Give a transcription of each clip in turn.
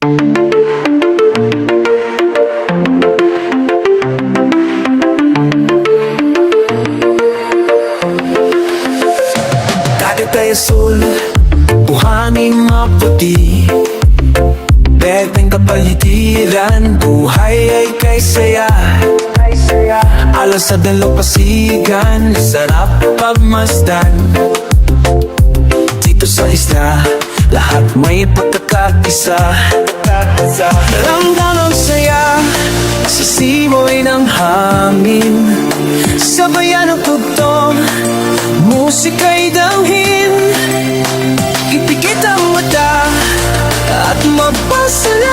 Dagat ay asul, buhangin maputi Beteng kapalitiran, buhay ay kay saya. Alas sa dalupasigan, sarap pagmasdan pagkakakisa Ramdam ang saya, sa simoy ng hangin. Sabayan ng tugtog, musika'y damhin Ipikit ang mata at magpasalamat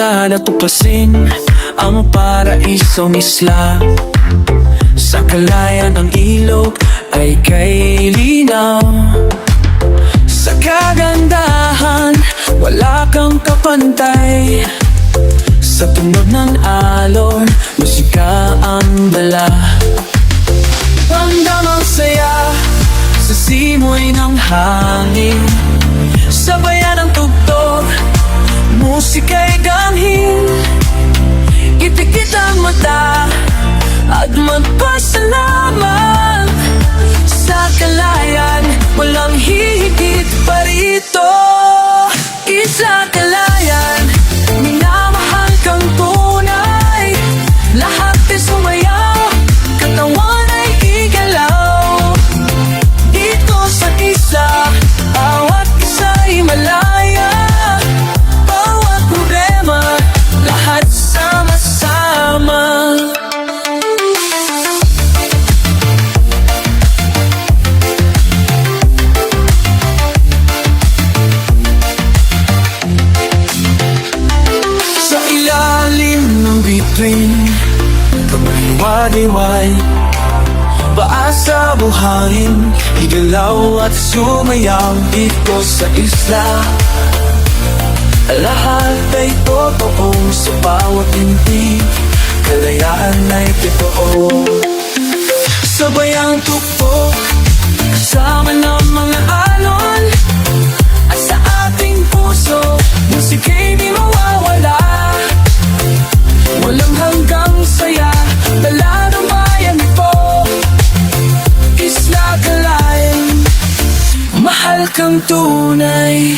Dahan tuklasin ang paraisong isla Sa kalayan ang ilog ay kay linaw. Sa kagandahan, wala kang kapantay. Sa tunog ng alon, musika ang dala. Ramdam ang saya sa simoy ng hangin. Sabayan sa isa, bawat isa'y malaya. Bawat problema, lahat sama-sama. Sa ilalim ng bituin Kamaliwadiway Paa sa buhangin Igalaw at sumayaw Dito sa isla. Lahat ay totoo Sa bawat hindi kang tunay